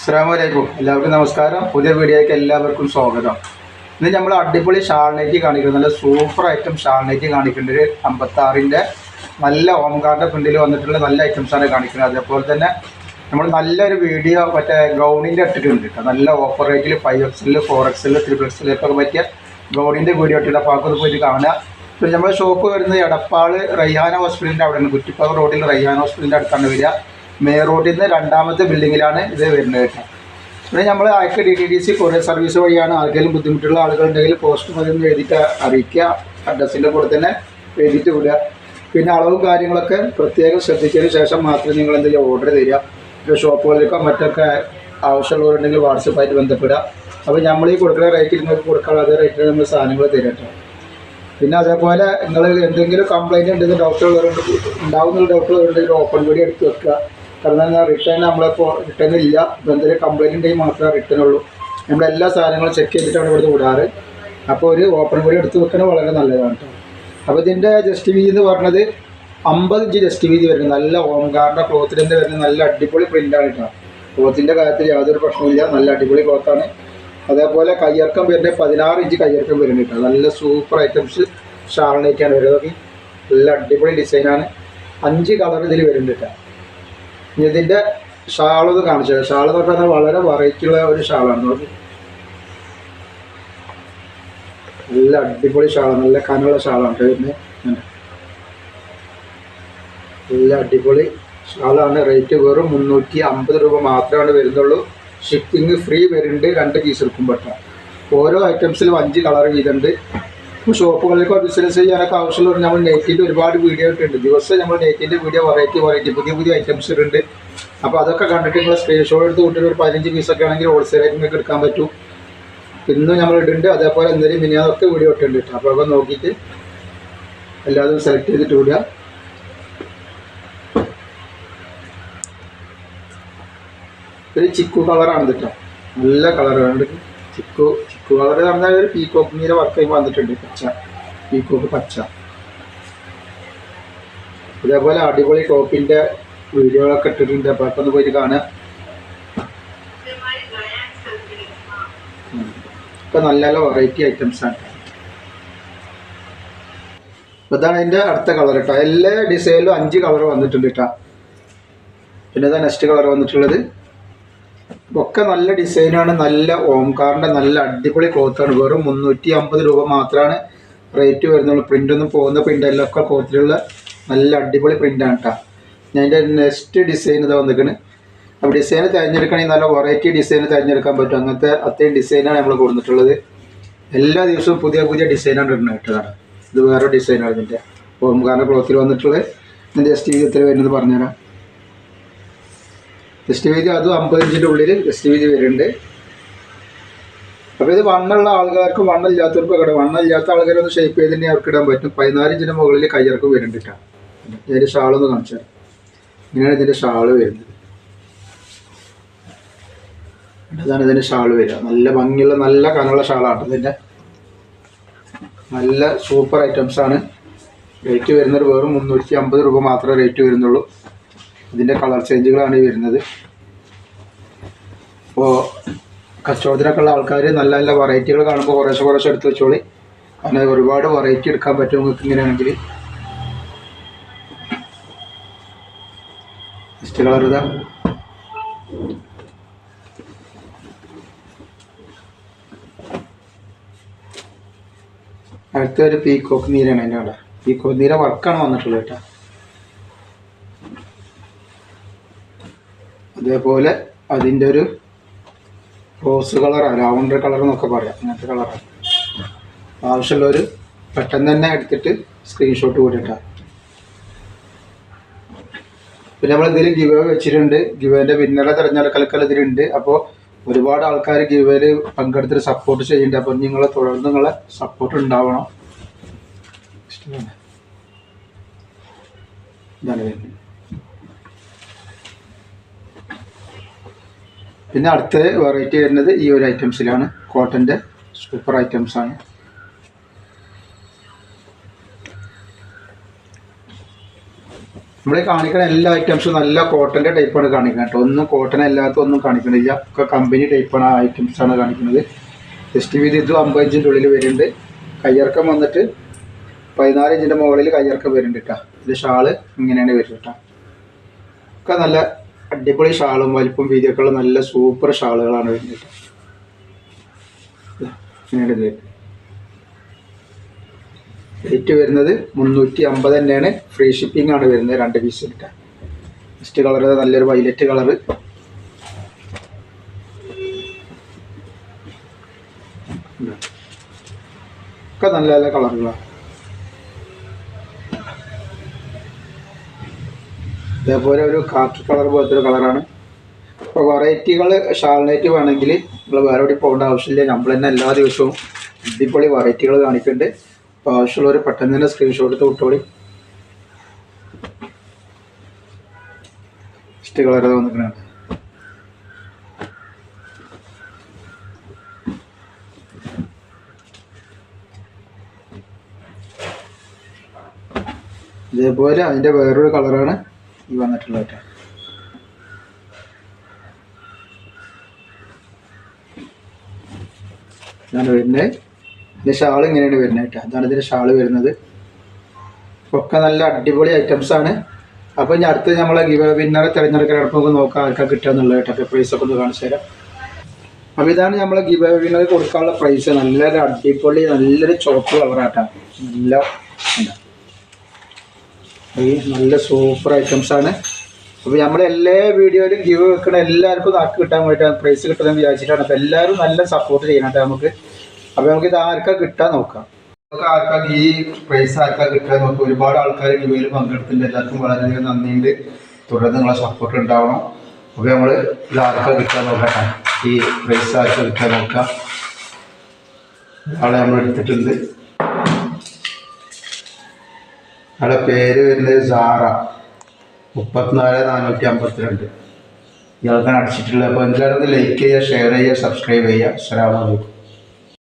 അസ്സാമലൈക്കും എല്ലാവർക്കും നമസ്കാരം. പുതിയ വീഡിയോയ്ക്ക് എല്ലാവർക്കും സ്വാഗതം. ഇന്ന് നമ്മൾ അടിപൊളി ഷാൾനൈറ്റ് കാണിക്കുന്നത് നല്ല സൂപ്പർ ഐറ്റം ഷാൾനൈറ്റ് കാണിക്കേണ്ട ഒരു അമ്പത്താറിന്റെ നല്ല ഓംകാറിന്റെ ഫ്രണ്ടിൽ വന്നിട്ടുള്ള നല്ല ഐറ്റംസാണ് കാണിക്കുന്നത്. അതേപോലെ തന്നെ നമ്മൾ നല്ലൊരു വീഡിയോ മറ്റേ ഗൗണിന്റെ ഇട്ടിട്ടുണ്ട് കേട്ടോ. നല്ല ഓഫർ റേറ്റിൽ ഫൈവ് എക്സിൽ ഫോർ എക്സിൽ ത്രിപിൾ എക്സിലൊക്കെ പറ്റിയ ഗൗണിന്റെ വീഡിയോ ഇട്ടിട്ട് അപ്പോൾ അതൊക്കെ പോയിട്ട് കാണുക. പിന്നെ നമ്മുടെ ഷോപ്പ് വരുന്നത് എടപ്പാൾ റയ്യാന ഹോസ്പിറ്റലിന്റെ അവിടെയാണ്. കുറ്റിപ്പാറ റോഡിൽ റയ്യാന ഹോസ്പിറ്റലിന്റെ അടുത്താണ് വരിക. മെയിൻ റോഡിൽ നിന്ന് രണ്ടാമത്തെ ബിൽഡിങ്ങിലാണ് ഇത് വരുന്നത് കേട്ടോ. പിന്നെ നമ്മൾ അയക്ക D T D C courier service വഴിയാണ് ആർക്കെങ്കിലും ബുദ്ധിമുട്ടുള്ള ആളുകളുണ്ടെങ്കിൽ പോസ്റ്റ് മതി എന്ന് എഴുതിയിട്ട് അറിയിക്കുക. അഡ്രസ്സിന്റെ കൂടെ തന്നെ എഴുതിയിട്ട് വിടുക. പിന്നെ അളവും കാര്യങ്ങളൊക്കെ പ്രത്യേകം ശ്രദ്ധിച്ചതിന് ശേഷം മാത്രമേ നിങ്ങൾ എന്തെങ്കിലും ഓർഡർ തരിക. ഷോപ്പുകളിലേക്കോ മറ്റൊക്കെ ആവശ്യമുള്ളവരുണ്ടെങ്കിൽ വാട്സപ്പായിട്ട് ബന്ധപ്പെടുക. അപ്പോൾ നമ്മൾ ഈ കൊടുക്കുന്ന റേറ്റിൽ നിങ്ങൾക്ക് കൊടുക്കാനുള്ള അതേ റേറ്റിൽ നമ്മൾ സാധനങ്ങൾ തരാം പിന്നെ അതേപോലെ നിങ്ങൾ എന്തെങ്കിലും കംപ്ലയിന്റ് ഉണ്ടെങ്കിൽ ഡോക്ടറുള്ളവരുണ്ട് ഉണ്ടാവുന്ന ഡോക്ടറുകളുണ്ടെങ്കിൽ ഓപ്പൺ വീഡിയോ എടുത്ത് വെക്കുക. കാരണം റിട്ടേൺ നമ്മളിപ്പോൾ റിട്ടേൺ ഇല്ല. ഇപ്പോൾ എന്തെങ്കിലും കംപ്ലൈന്റ് ഉണ്ടെങ്കിൽ മാത്രമേ റിട്ടേൺ ഉള്ളൂ. നമ്മൾ എല്ലാ സാധനങ്ങളും ചെക്ക് ചെയ്തിട്ടാണ് ഇവിടുന്ന് വിടാറ്. അപ്പോൾ ഒരു ഓപ്പൺ കൂടി എടുത്ത് വെക്കുന്നത് വളരെ നല്ലതാണ് അപ്പോൾ ഇതിന്റെ ജസ്റ്റ് വീതി എന്ന് പറഞ്ഞത് അമ്പത് ഇഞ്ച് ജസ്റ്റ് വീതി വരുന്നത് നല്ല ഓംകാറിന്റെ ക്ലോത്തിന്റെ വരുന്നത് നല്ല അടിപൊളി പ്രിന്റാണ് കേട്ടോ ക്ലോത്തിന്റെ കാര്യത്തിൽ യാതൊരു പ്രശ്നമില്ല നല്ല അടിപൊളി ക്ലോത്താണ് അതേപോലെ കയ്യിറക്കം വരുന്നത് പതിനാറ് ഇഞ്ച് കയ്യിറക്കം വരുന്നുണ്ട് കേട്ടോ നല്ല സൂപ്പർ ഐറ്റംസ് ഷാളിനേക്കാണ് വരുന്നത്. നല്ല അടിപൊളി ഡിസൈനാണ് അഞ്ച് കളർ ഇതിൽ വരുന്നുണ്ട് കേട്ടോ ഇതിന്റെ ഷാളൊന്ന് കാണിച്ചത് ഷാൾ എന്ന് പറഞ്ഞാൽ വളരെ വെറൈറ്റി ഉള്ള ഒരു ഷാളാണ് നോക്കി. നല്ല അടിപൊളി ഷാളാണ് നല്ല കനുള്ള ഷാളാണ് വരുന്നത് നല്ല അടിപൊളി ഷാളാണ് റേറ്റ് വെറും മുന്നൂറ്റി അമ്പത് രൂപ മാത്രമാണ് വരുന്നുള്ളൂ. ഷിപ്പിംഗ് ഫ്രീ വരുന്നുണ്ട്. രണ്ട് പീസ് എടുക്കുമ്പോട്ടാണ് ഓരോ ഐറ്റംസിലും അഞ്ച് കളർ വീതമുണ്ട്. ഷോപ്പുകളിലേക്കോ ബിസിനസ് ചെയ്യാനൊക്കെ ആവശ്യമുള്ളവർ നമ്മൾ നെറ്റിന്റെ ഒരുപാട് വീഡിയോ ഇട്ടുണ്ട് ദിവസം നമ്മൾ നെറ്റിന്റെ വീഡിയോ വെറൈറ്റി വെറൈറ്റി പുതിയ പുതിയ ഐറ്റംസ് ഉണ്ട് അപ്പോൾ അതൊക്കെ കണ്ടിട്ട് നിങ്ങൾ സ്ക്രീൻഷോട്ട് എടുത്ത് കൂട്ടിയിട്ട് ഒരു പതിനഞ്ച് പീസൊക്കെ ആണെങ്കിൽ ഹോൾസെയിലായിട്ട് നിങ്ങൾക്ക് എടുക്കാൻ പറ്റും. ഇന്നും നമ്മൾ ഇടുന്നുണ്ട്. അതേപോലെ എന്തെങ്കിലും മിനിയാതൊക്കെ വീഡിയോ ഇട്ടുണ്ട് കേട്ടോ. അപ്പോൾ അതൊക്കെ നോക്കിയിട്ട് എല്ലാതും സെലക്ട് ചെയ്തിട്ട് വിടുക. ഒരു ചിക്കു കളറാണ് കേട്ടോ. നല്ല കളറാണ് ചിക്കു ചിക്കു കളർ പറഞ്ഞാൽ ഒരു പീക്കോക്ക് നീര വർക്ക് ചെയ്യുമ്പോൾ വന്നിട്ടുണ്ട്. പച്ച. പീക്കോക്ക് പച്ച. ഇതേപോലെ അടിപൊളി ടോപ്പിന്റെ വീഡിയോകളൊക്കെ ഇട്ടിട്ടുണ്ട്. അപ്പോൾ അപ്പൊ പോയിട്ട് കാണുക. ഇപ്പൊ നല്ല നല്ല വെറൈറ്റി ഐറ്റംസ് ആണ്. ഇതാണ് അതിന്റെ അടുത്ത കളർ കേട്ടോ എല്ലാ ഡിസൈനിലും അഞ്ച് കളർ വന്നിട്ടുണ്ട് കേട്ടോ പിന്നെ ഇതാ നെക്സ്റ്റ് കളർ വന്നിട്ടുള്ളത്. ഒക്കെ നല്ല ഡിസൈനാണ് നല്ല ഓംകാറിന്റെ നല്ല അടിപൊളി ക്ലോത്താണ് വെറും മുന്നൂറ്റി അമ്പത് രൂപ മാത്രമാണ് റേറ്റ് വരുന്നുള്ളൂ പ്രിന്റൊന്നും പോകുന്ന പ്രിന്റ് അല്ല ഒക്കെ ക്ലോത്തിലുള്ള നല്ല അടിപൊളി പ്രിന്റാണ് കേട്ടോ ഞാൻ എന്റെ നെക്സ്റ്റ് ഡിസൈൻ ഇതാ വന്നിരിക്കണ്. അപ്പോൾ ഡിസൈൻ തിരഞ്ഞെടുക്കണമെങ്കിൽ നല്ല വെറൈറ്റി ഡിസൈൻ തിരഞ്ഞെടുക്കാൻ പറ്റും. അങ്ങനത്തെ അത്രയും ഡിസൈനാണ് നമ്മൾ കൊടുത്തിട്ടുള്ളത്. എല്ലാ ദിവസവും പുതിയ പുതിയ ഡിസൈനാണ് ഇടുന്നത് കേട്ടതാണ് ഇത് വേറെ ഡിസൈനാണ് ഇതിന്റെ. ഓംകാറിന്റെ ക്ലോത്തിൽ വന്നിട്ടുള്ളത്. ഇതിന്റെ ജസ്റ്റ് എത്ര വരുന്നത് പറഞ്ഞുതരാം. ജസ്റ്റ് വീതി അതും അമ്പത് ഇഞ്ചിന്റെ ഉള്ളിൽ ടെസ്റ്റ് വീതി വരുന്നുണ്ട്. അപ്പോൾ ഇത് വണ്ണുള്ള ആൾക്കാർക്ക് വണ്ണില്ലാത്തവർക്കും ഇവിടെ വണ്ണില്ലാത്ത ആൾക്കാരൊന്ന് ഷേപ്പ് ചെയ്ത് തന്നെ അവർക്ക് ഇടാൻ പറ്റും. പതിനാല് ഇഞ്ചിന്റെ മുകളിൽ കയ്യിറക്കും വരുന്നുണ്ട് ഇതിന്റെ ഷാളൊന്ന് കാണിച്ചു തരാം. ഇങ്ങനെയാണ് ഇതിന്റെ ഷാൾ വരുന്നത്. അതാണ് ഇതിന്റെ ഷാൾ വരിക. നല്ല ഭംഗിയുള്ള നല്ല കനമുള്ള ഷാളാണ് ഇതിന്റെ നല്ല സൂപ്പർ ഐറ്റംസ് ആണ്. റേറ്റ് വരുന്നത് വെറും മുന്നൂറ്റി അമ്പത് രൂപ മാത്രമേ റേറ്റ് വരുന്നുള്ളൂ. ഇതിന്റെ കളർ ചേഞ്ചുകളാണ് ഈ വരുന്നത്. അപ്പോൾ കച്ചവടത്തിനൊക്കെ ഉള്ള ആൾക്കാർ നല്ല നല്ല വെറൈറ്റികൾ കാണുമ്പോൾ കുറേശ്ശെ കുറേശ്ശെ എടുത്ത് വെച്ചോളി. അങ്ങനെ ഒരുപാട് വെറൈറ്റി എടുക്കാൻ പറ്റും നിങ്ങൾക്ക് ഇങ്ങനെയാണെങ്കിൽ നെക്സ്റ്റ് കളർ ഇതാ. അടുത്ത ഒരു പീക്കോക്ക് നീരാണ് അതിന്റെ അവിടെ. പീക്കോക്ക് നീര വർക്കാണ് വന്നിട്ടുള്ളത് കേട്ടോ. അതേപോലെ അതിന്റെ ഒരു റോസ് കളറാണ് ലാവണ്ടർ കളർ എന്നൊക്കെ പറയാം അങ്ങനത്തെ കളറാണ് ആവശ്യമുള്ളവർ പെട്ടെന്ന് തന്നെ എടുത്തിട്ട് സ്ക്രീൻഷോട്ട് കൂടിയിട്ടാണ് പിന്നെ നമ്മൾ ഇതിൽ ഗിവ് വെച്ചിട്ടുണ്ട്. ഗിവേന്റെ വിന്നറെ തിരഞ്ഞെടുക്കലൊക്കെ ഇതിലുണ്ട്. അപ്പോൾ ഒരുപാട് ആൾക്കാർ ഗിവേയിൽ പങ്കെടുത്തിട്ട് സപ്പോർട്ട് ചെയ്യുന്നുണ്ട്. അപ്പോൾ നിങ്ങളെ തുടർന്ന് നിങ്ങളെ സപ്പോർട്ട് ഉണ്ടാവണം. ഇഷ്ടമാണ്. ഇതാണ് വരുന്നത് പിന്നെ അടുത്ത വെറൈറ്റി വരുന്നത് ഈ ഒരു ഐറ്റംസിലാണ്. കോട്ടന്റെ സൂപ്പർ ഐറ്റംസ് ആണ്. നമ്മൾ കാണിക്കുന്ന എല്ലാ ഐറ്റംസും നല്ല കോട്ടന്റെ ടൈപ്പാണ് കാണിക്കുന്നത് കേട്ടോ. ഒന്നും കോട്ടൺ അല്ലാത്ത ഒന്നും കാണിക്കുന്നില്ല ഒക്കെ കമ്പനി ടൈപ്പാണ് ആ ഐറ്റംസാണ് കാണിക്കുന്നത് ജസ്റ്റ് വീതി ഇതും അമ്പത് ഇഞ്ചിന്റെ ഉള്ളിൽ വരുന്നുണ്ട്. കയ്യിറക്കം വന്നിട്ട് പതിനാല് ഇഞ്ചിന്റെ മുകളിൽ കയ്യിറക്കം വരുന്നുണ്ട് കേട്ടോ ഇത് ഷാൾ ഇങ്ങനെയാണ് വരുന്നത് കേട്ടോ ഒക്കെ നല്ല അടിപൊളി ഷാളും വലിപ്പം വീതിയൊക്കെ ഉള്ള നല്ല സൂപ്പർ ഷാളുകളാണ് വരുന്നത്. റേറ്റ് വരുന്നത് മുന്നൂറ്റി അമ്പത് തന്നെയാണ്. ഫ്രീ ഷിപ്പിംഗ് ആണ് വരുന്നത് രണ്ട് പീസ് കിട്ടാൻ ഫസ്റ്റ് കളർ നല്ലൊരു വൈലറ്റ് കളർ ഒക്കെ നല്ല നല്ല കളറുകളാണ് ഇതേപോലെ ഒരു കാക്കി കളർ പോലത്തെ ഒരു കളറാണ്. അപ്പോൾ വെറൈറ്റികൾ ഷാൾനൈറ്റ് വേണമെങ്കിൽ നമ്മൾ വേറെ എവിടെ പോകേണ്ട ആവശ്യമില്ല. നമ്മൾ തന്നെ എല്ലാ ദിവസവും അടിപൊളി വെറൈറ്റികൾ കാണിക്കുന്നുണ്ട്. അപ്പോൾ ആവശ്യമുള്ളവർ പെട്ടെന്ന് തന്നെ സ്ക്രീൻഷോട്ട് എടുത്ത് വിട്ടോളി. ഇഷ്ട കളർ വന്നിട്ടുണ്ട് ഇതേപോലെ അതിന്റെ വേറൊരു കളറാണ്. ഈ വന്നിട്ടുള്ള കേട്ടോ ഇതാണ് വരുന്നത്. ഇതിന്റെ ഷാൾ ഇങ്ങനെയാണ് വരുന്നത് കേട്ടോ. അതാണ് ഇതിന്റെ ഷാൾ വരുന്നത്. ഒക്കെ നല്ല അടിപൊളി ഐറ്റംസ് ആണ്. അപ്പോൾ ഇനി അടുത്ത് നമ്മളെ ഗിവ വിന്നറെ തിരഞ്ഞെടുക്കാൻ നമുക്ക് നോക്കാം ആർക്കാ കിട്ടുക എന്നുള്ളത് കേട്ടോ. പ്രൈസ് ഒക്കെ ഒന്ന് കാണിച്ചു തരാം. അപ്പോൾ ഇതാണ് നമ്മളെ ഗിവ വിന്നർ കൊടുക്കാനുള്ള പ്രൈസ് നല്ലൊരു അടിപൊളി നല്ലൊരു ചുവപ്പ് കളറാട്ടോ നല്ല ഈ നല്ല സൂപ്പർ ഐറ്റംസ് ആണ് അപ്പോൾ നമ്മൾ എല്ലാ വീഡിയോയിലും ഗീവ് വെക്കണ എല്ലാവർക്കും നാക്ക് കിട്ടാൻ വേണ്ടിയിട്ടാണ് പ്രൈസ് കിട്ടണമെന്ന് വിചാരിച്ചിട്ടാണ്. അപ്പോൾ എല്ലാവരും നല്ല സപ്പോർട്ട് ചെയ്യണം നമുക്ക്. അപ്പോൾ നമുക്ക് ഇത് ആർക്കാ കിട്ടാൻ നോക്കാം. നമുക്ക് ആർക്കാ ഈ പ്രൈസ് ആർക്കാ കിട്ടാൻ നോക്കാം. ഒരുപാട് ആൾക്കാർ ഗീവയിൽ പങ്കെടുത്തിട്ടുണ്ട്. എല്ലാവർക്കും വളരെയധികം നന്ദിയുണ്ട്. തുടർന്ന് നിങ്ങളെ സപ്പോർട്ട് ഉണ്ടാവണം. അപ്പോൾ നമ്മൾ ഇത് ആർക്കാ കിട്ടാൻ നോക്കാം. ഈ പ്രൈസ് ആർക്കാ കിട്ടാൻ നോക്കാം. ആളെ നമ്മൾ എടുത്തിട്ടുണ്ട് അയാളുടെ പേര് വരുന്നത് സാറ. മുപ്പത്തിനാല് നാനൂറ്റി അമ്പത്തിരണ്ട് ഇയാൾക്കാണ് അടിച്ചിട്ടുള്ളത്. അപ്പോൾ എന്തായാലും ലൈക്ക് ചെയ്യുക ഷെയർ ചെയ്യുക സബ്സ്ക്രൈബ് ചെയ്യുക. അലൈക്കും.